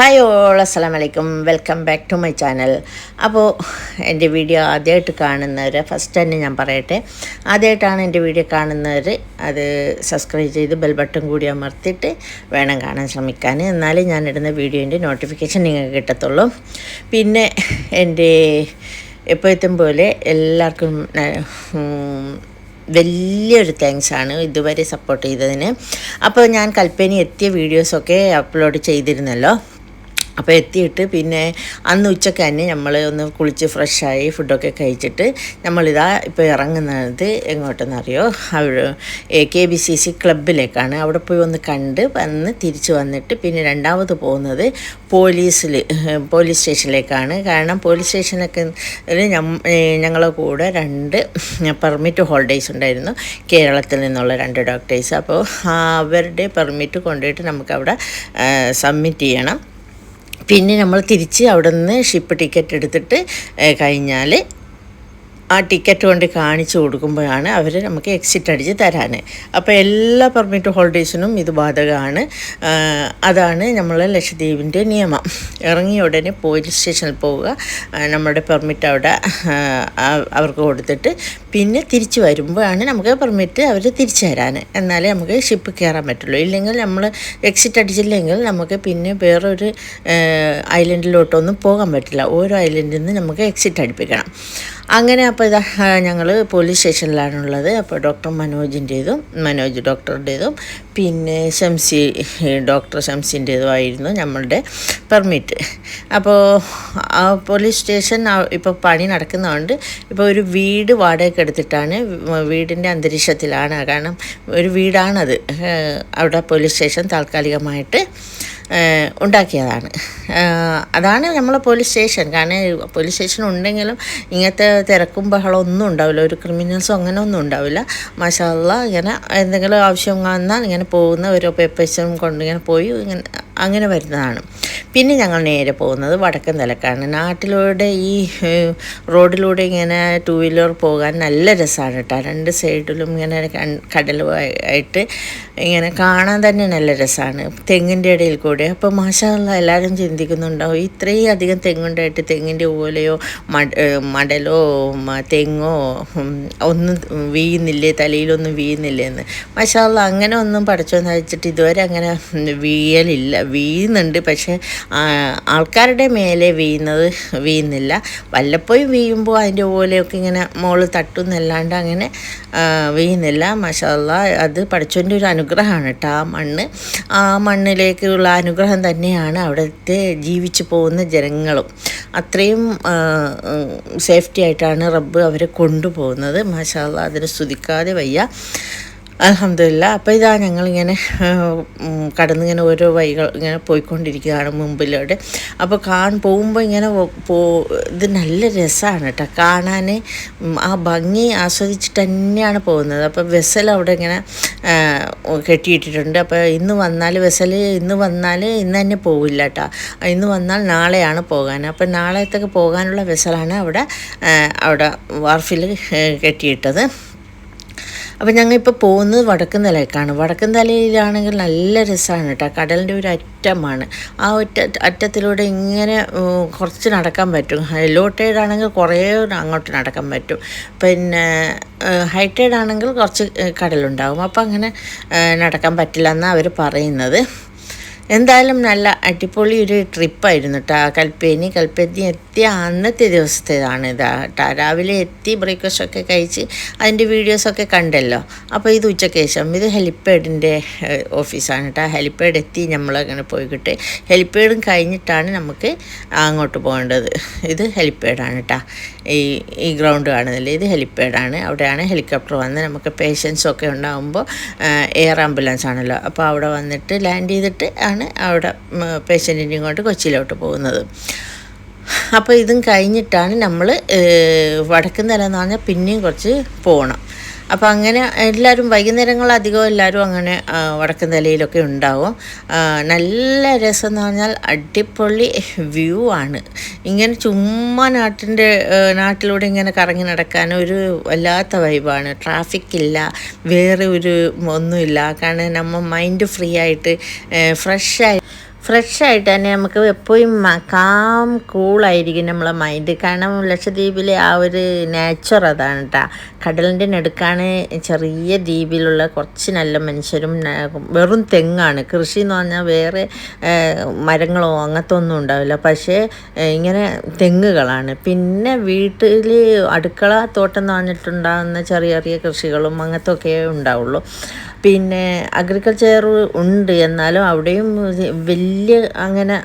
Hi all അസ്സാം വലൈക്കും welcome back to my channel അപ്പോൾ എന്റെ വീഡിയോ ആദ്യമായിട്ട് കാണുന്നവർ ഫസ്റ്റ് തന്നെ ഞാൻ പറയട്ടെ. ആദ്യമായിട്ടാണ് എന്റെ വീഡിയോ കാണുന്നവർ അത് സബ്സ്ക്രൈബ് ചെയ്ത് ബെൽ ബട്ടൺ കൂടി അമർത്തിയിട്ട് വേണം കാണാൻ ശ്രമിക്കാൻ എന്നാലേ ഞാൻ ഇടുന്ന വീഡിയോന്റെ നോട്ടിഫിക്കേഷൻ നിങ്ങൾക്ക് കിട്ടത്തുള്ളൂ. പിന്നെ എന്റെ എപ്പോഴത്തും പോലെ എല്ലാവർക്കും വലിയൊരു താങ്ക്സ് ആണ് ഇതുവരെ സപ്പോർട്ട് ചെയ്തതിന്. അപ്പോൾ ഞാൻ കൽപ്പനി എത്തിയ വീഡിയോസൊക്കെ അപ്ലോഡ് ചെയ്തിരുന്നല്ലോ. അപ്പോൾ എത്തിയിട്ട് പിന്നെ അന്ന് ഉച്ചയ്ക്ക് തന്നെ നമ്മൾ ഒന്ന് കുളിച്ച് ഫ്രഷായി ഫുഡൊക്കെ കഴിച്ചിട്ട് നമ്മളിതാ ഇപ്പോൾ ഇറങ്ങുന്നത് എങ്ങോട്ടെന്നറിയോ അവിടെ കെ ബി സി സി ക്ലബിലേക്കാണ് അവിടെ പോയി ഒന്ന് കണ്ട് വന്ന് തിരിച്ചു വന്നിട്ട് പിന്നെ രണ്ടാമത് പോകുന്നത് പോലീസിൽ പോലീസ് സ്റ്റേഷനിലേക്കാണ്. കാരണം പോലീസ് സ്റ്റേഷനൊക്കെ ഞങ്ങളെ കൂടെ രണ്ട് പെർമിറ്റ് ഹോൾഡേഴ്സ് ഉണ്ടായിരുന്നു. കേരളത്തിൽ നിന്നുള്ള രണ്ട് ഡോക്ടേഴ്സ് അപ്പോൾ അവരുടെ പെർമിറ്റ് കൊണ്ടുപോയിട്ട് നമുക്കവിടെ സബ്മിറ്റ് ചെയ്യണം. പിന്നെ നമ്മൾ തിരിച്ച് അവിടെ നിന്ന് ഷിപ്പ് ടിക്കറ്റ് എടുത്തിട്ട് കഴിഞ്ഞാൽ ആ ടിക്കറ്റ് കൊണ്ട് കാണിച്ചു കൊടുക്കുമ്പോഴാണ് അവർ നമുക്ക് എക്സിറ്റ് അടിച്ച് തരാൻ അപ്പോൾ എല്ലാ പെർമിറ്റ് ഹോൾഡേഴ്സിനും ഇത് ബാധകമാണ്. അതാണ് നമ്മളെ ലക്ഷദ്വീപിന്റെ നിയമം. ഇറങ്ങിയ ഉടനെ പോലീസ് സ്റ്റേഷനിൽ പോവുക. നമ്മുടെ പെർമിറ്റ് അവിടെ അവർക്ക് കൊടുത്തിട്ട് പിന്നെ തിരിച്ചു വരുമ്പോഴാണ് നമുക്ക് പെർമിറ്റ് അവർ തിരിച്ചു തരാൻ എന്നാലേ നമുക്ക് ഷിപ്പ് കയറാൻ പറ്റുള്ളൂ. ഇല്ലെങ്കിൽ നമ്മൾ എക്സിറ്റ് അടിച്ചില്ലെങ്കിൽ നമുക്ക് പിന്നെ വേറൊരു ഐലൻഡിലോട്ടൊന്നും പോകാൻ പറ്റില്ല. ഓരോ ഐലൻഡിൽ നിന്ന് നമുക്ക് എക്സിറ്റ് അടിപ്പിക്കണം. അങ്ങനെ അപ്പോൾ ഇതാ ഞങ്ങൾ പോലീസ് സ്റ്റേഷനിലാണുള്ളത് അപ്പോൾ ഡോക്ടർ മനോജിന്റേതും മനോജ് ഡോക്ടറുടേതും പിന്നെ ഷംസി ഡോക്ടർ ഷംസിന്റേതുമായിരുന്നു നമ്മളുടെ പെർമിറ്റ് അപ്പോൾ ആ പോലീസ് സ്റ്റേഷൻ ഇപ്പോൾ പണി നടക്കുന്നതുകൊണ്ട് ഇപ്പോൾ ഒരു വീട് വാടകയ്ക്ക് എടുത്തിട്ടാണ് വീടിന്റെ അന്തരീക്ഷത്തിലാണ്. കാരണം ഒരു വീടാണത്. അവിടെ പോലീസ് സ്റ്റേഷൻ താൽക്കാലികമായിട്ട് ഉണ്ടാക്കിയതാണ്. അതാണ് നമ്മളെ പോലീസ് സ്റ്റേഷൻ കാരണം പോലീസ് സ്റ്റേഷൻ ഉണ്ടെങ്കിലും ഇങ്ങനത്തെ തിരക്കും ബഹളം ഒന്നും ഉണ്ടാവില്ല. ഒരു ക്രിമിനൽസും അങ്ങനെ ഒന്നും ഉണ്ടാവില്ല. മാഷാല്ല ഇങ്ങനെ എന്തെങ്കിലും ആവശ്യം വന്നാൽ ഇങ്ങനെ പോകുന്ന ഓരോ പേപ്പേഴ്സും കൊണ്ട് ഇങ്ങനെ പോയി ഇങ്ങനെ അങ്ങനെ വരുന്നതാണ്. പിന്നെ ഞങ്ങൾ നേരെ പോകുന്നത് വടക്കൻ തലക്കാണ് നാട്ടിലൂടെ ഈ റോഡിലൂടെ ഇങ്ങനെ ടൂ വീലർ പോകാൻ നല്ല രസമാണ് കേട്ടോ. രണ്ട് സൈഡിലും ഇങ്ങനെ കടലുമായിട്ട് ഇങ്ങനെ കാണാൻ തന്നെ നല്ല രസമാണ് തെങ്ങിന്റെ ഇടയിൽ കൂടെ. അപ്പോൾ മാഷാല്ല എല്ലാവരും ചിന്തിക്കുന്നുണ്ടാവും ഇത്രയും അധികം തെങ്ങുണ്ടായിട്ട് തെങ്ങിന്റെ ഓലയോ മട മടലോ തെങ്ങോ ഒന്നും വീഴുന്നില്ലേ തലയിലൊന്നും വീഴുന്നില്ലേ എന്ന്. മാഷാല്ല അങ്ങനെ ഒന്നും പഠിച്ചോന്ന് വെച്ചിട്ട് ഇതുവരെ അങ്ങനെ ഉം, വീഴലില്ല വീഴുന്നുണ്ട്. പക്ഷേ ആൾക്കാരുടെ മേലെ വീഴുന്നത് വീഴുന്നില്ല. വല്ലപ്പോഴും വീഴുമ്പോൾ അതിന്റെ ഓലയൊക്കെ ഇങ്ങനെ മോൾ തട്ടുന്നല്ലാണ്ട് അങ്ങനെ വീഴുന്നില്ല. മഷാല്ല അത് പഠിച്ചതിന്റെ ഒരു അനുഗ്രഹമാണ് കേട്ടോ. ആ മണ്ണ് ആ മണ്ണിലേക്കുള്ള അനുഗ്രഹം തന്നെയാണ് അവിടുത്തെ ജീവിച്ചു പോകുന്ന ജനങ്ങളും. അത്രയും സേഫ്റ്റി ആയിട്ടാണ് റബ്ബ് അവരെ കൊണ്ടുപോകുന്നത്. മഷാല്ല അതിന് സ്തുതിക്കാതെ വയ്യ. അലഹമില്ല അപ്പോൾ ഇതാ ഞങ്ങളിങ്ങനെ കടന്നിങ്ങനെ ഓരോ വഴികൾ ഇങ്ങനെ പോയിക്കൊണ്ടിരിക്കുകയാണ് മുമ്പിലൂടെ അപ്പോൾ കാൺ പോകുമ്പോൾ ഇങ്ങനെ പോ ഇത് നല്ല രസമാണ് കേട്ടോ കാണാൻ ആ ഭംഗി ആസ്വദിച്ചിട്ട് തന്നെയാണ് പോകുന്നത്. അപ്പോൾ വെസൽ അവിടെ ഇങ്ങനെ കെട്ടിയിട്ടിട്ടുണ്ട്. അപ്പോൾ ഇന്ന് വന്നാൽ വെസൽ ഇന്ന് വന്നാൽ ഇന്ന് തന്നെ പോവില്ല കേട്ടോ ഇന്ന് വന്നാൽ നാളെയാണ് പോകാൻ അപ്പോൾ നാളത്തേക്ക് പോകാനുള്ള വെസലാണ് അവിടെ അവിടെ വാർഫിൽ കെട്ടിയിട്ടത്. അപ്പോൾ ഞങ്ങൾ ഇപ്പോൾ പോകുന്നത് വടക്കൻ തലയ്ക്കാണ് വടക്കൻ തലയിലാണെങ്കിൽ നല്ല രസമാണ് കേട്ടോ. കടലിന്റെ ഒരു അറ്റമാണ്. ആ ഒറ്റ അറ്റത്തിലൂടെ ഇങ്ങനെ കുറച്ച് നടക്കാൻ പറ്റും. ലോ ടൈഡ് ആണെങ്കിൽ കുറേ അങ്ങോട്ട് നടക്കാൻ പറ്റും. പിന്നെ ഹൈ ടൈഡ് ആണെങ്കിൽ കുറച്ച് കടലുണ്ടാകും അപ്പോൾ അങ്ങനെ നടക്കാൻ പറ്റില്ല എന്നാണ് അവർ പറയുന്നത്. എന്തായാലും നല്ല അടിപൊളി ഒരു ട്രിപ്പായിരുന്നു കേട്ടോ കൽപ്പേനി കൽപ്പേനി എത്തിയ അന്നത്തെ ദിവസത്തേതാണ് ഇതാ. കേട്ടോ രാവിലെ എത്തി ബ്രേക്ക്ഫാസ്റ്റ് ഒക്കെ കഴിച്ച് അതിന്റെ വീഡിയോസൊക്കെ കണ്ടല്ലോ. അപ്പോൾ ഇത് ഉച്ചയ്ക്ക് ശേഷം ഇത് ഹെലിപ്പാഡിന്റെ ഓഫീസാണ് കേട്ടോ ഹെലിപ്പാഡ് എത്തി നമ്മളങ്ങനെ പോയിക്കിട്ട് ഹെലിപ്പാഡും കഴിഞ്ഞിട്ടാണ് നമുക്ക് അങ്ങോട്ട് പോകേണ്ടത്. ഇത് ഹെലിപ്പാഡാണ് കേട്ടോ ഈ ഈ ഗ്രൗണ്ട് കാണുന്നില്ലേ? ഇത് ഹെലിപ്പാഡാണ്. അവിടെയാണ് ഹെലികോപ്റ്റർ വന്ന് നമുക്ക് പേഷ്യൻസൊക്കെ ഉണ്ടാകുമ്പോൾ എയർ ആംബുലൻസ് ആണല്ലോ അപ്പോൾ അവിടെ വന്നിട്ട് ലാൻഡ് ചെയ്തിട്ട് ആണ് അവിടെ പേഷ്യന്റിനെയും കൊണ്ട് കൊച്ചിയിലോട്ട് പോകുന്നത്. അപ്പോൾ ഇതും കഴിഞ്ഞിട്ടാണ് നമ്മൾ വടക്കൻ എന്ന് പറഞ്ഞാൽ പിന്നെയും കുറച്ച് പോകണം അപ്പോൾ അങ്ങനെ എല്ലാവരും വൈകുന്നേരങ്ങൾ അധികം എല്ലാവരും അങ്ങനെ വടക്കൻ നിലയിലൊക്കെ ഉണ്ടാവും. നല്ല രസം എന്ന് പറഞ്ഞാൽ അടിപൊളി വ്യൂ ആണ്. ഇങ്ങനെ ചുമ്മാ നാട്ടിന്റെ നാട്ടിലൂടെ ഇങ്ങനെ കറങ്ങി നടക്കാൻ ഒരു വല്ലാത്ത വൈബാണ്. ട്രാഫിക് ഇല്ല വേറെ ഒരു ഒന്നുമില്ല. കാരണം നമ്മൾ മൈൻഡ് ഫ്രീ ആയിട്ട് ഫ്രഷ് ആയിട്ട് തന്നെ നമുക്ക് എപ്പോഴും കാം കൂളായിരിക്കും നമ്മളെ മൈൻഡ് കാരണം ലക്ഷദ്വീപിലെ ആ ഒരു നേച്ചർ അതാണ് കേട്ടോ കടലിന്റെ നടുക്കാണ് ചെറിയ ദ്വീപിലുള്ള കുറച്ച് നല്ല മനുഷ്യരും വെറും തെങ്ങാണ്. കൃഷി എന്ന് പറഞ്ഞാൽ വേറെ മരങ്ങളോ അങ്ങനത്തെ ഒന്നും ഉണ്ടാവില്ല. പക്ഷേ ഇങ്ങനെ തെങ്ങുകളാണ്. പിന്നെ വീട്ടിൽ അടുക്കള തോട്ടം എന്ന് പറഞ്ഞിട്ടുണ്ടാകുന്ന ചെറിയ ചെറിയ കൃഷികളും അങ്ങനത്തെ ഒക്കെ ഉണ്ടാവുള്ളൂ. പിന്നെ അഗ്രികൾച്ചർ ഉണ്ട്. എന്നാലും അവിടെയും വലിയ അങ്ങനെ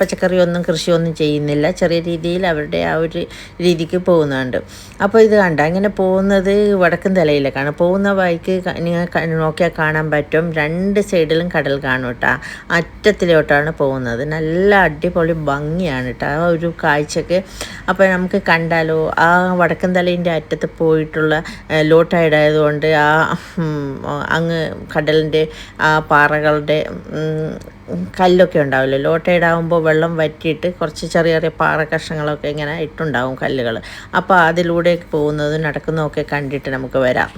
പച്ചക്കറിയൊന്നും കൃഷിയൊന്നും ചെയ്യുന്നില്ല. ചെറിയ രീതിയിൽ അവരുടെ ആ ഒരു രീതിക്ക് പോകുന്നുണ്ട്. അപ്പോൾ ഇത് കണ്ട അങ്ങനെ പോകുന്നത് വടക്കൻ തലയിലേക്കാണ്. പോകുന്ന വഴിക്ക് നിങ്ങൾ നോക്കിയാൽ കാണാൻ പറ്റും. രണ്ട് സൈഡിലും കടൽ കാണും കേട്ടോ. അറ്റത്തിലോട്ടാണ് പോകുന്നത്. നല്ല അടിപൊളി ഭംഗിയാണ് കേട്ടോ. ആ ഒരു കാഴ്ചക്ക്. അപ്പോൾ നമുക്ക് കണ്ടാലോ ആ വടക്കൻ തലേന്റെ അറ്റത്ത് പോയിട്ടുള്ള ലോ ആ അങ്ങ് കടലിന്റെ ആ പാറകളുടെ കല്ലൊക്കെ ഉണ്ടാവില്ല? ലോട്ടയുടെ ആകുമ്പോൾ വെള്ളം വറ്റിയിട്ട് കുറച്ച് ചെറിയ ചെറിയ പാറ കഷ്ണങ്ങളൊക്കെ ഇങ്ങനെ ഇട്ടുണ്ടാവും കല്ലുകൾ അപ്പോൾ അതിലൂടെ പോകുന്നതും നടക്കുന്നതൊക്കെ കണ്ടിട്ട് നമുക്ക് വരാം.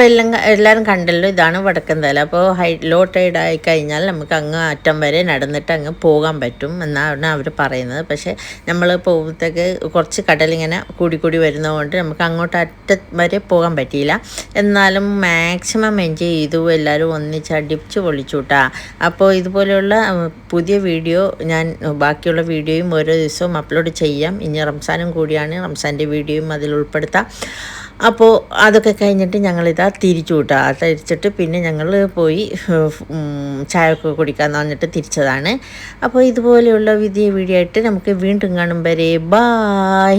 അപ്പോൾ എല്ലാം എല്ലാവരും കണ്ടല്ലോ ഇതാണ് വടക്കന്തല. അപ്പോൾ ഹൈ ലോ ടൈഡ് ആയി കഴിഞ്ഞാൽ നമുക്ക് അങ്ങ് അറ്റം വരെ നടന്നിട്ട് അങ്ങ് പോകാൻ പറ്റും എന്നാണ് അവർ പറയുന്നത്. പക്ഷേ നമ്മൾ പോകുമ്പോഴത്തേക്ക് കുറച്ച് കടലിങ്ങനെ കൂടി കൂടി വരുന്നതുകൊണ്ട് നമുക്ക് അങ്ങോട്ട് അറ്റം വരെ പോകാൻ പറ്റിയില്ല. എന്നാലും മാക്സിമം എൻജോയ് ചെയ്തു. എല്ലാവരും ഒന്നിച്ച് അടിച്ച് പൊളിച്ചു കൂട്ടാ അപ്പോൾ ഇതുപോലെയുള്ള പുതിയ വീഡിയോ ഞാൻ ബാക്കിയുള്ള വീഡിയോയും ഓരോ ദിവസവും അപ്ലോഡ് ചെയ്യാം. ഇനി റംസാനും കൂടിയാണ്. റംസാന്റെ വീഡിയോയും അതിൽ ഉൾപ്പെടുത്താം. അപ്പോൾ അതൊക്കെ കഴിഞ്ഞിട്ട് ഞങ്ങളിതാ തിരിച്ചു കൂട്ടാ തിരിച്ചിട്ട് പിന്നെ ഞങ്ങൾ പോയി ചായ ഒക്കെ കുടിക്കാമെന്ന് പറഞ്ഞിട്ട് തിരിച്ചതാണ്. അപ്പോൾ ഇതുപോലെയുള്ള വിധിയ വീഡിയോ ആയിട്ട് നമുക്ക് വീണ്ടും കാണും വരെ. ബായ്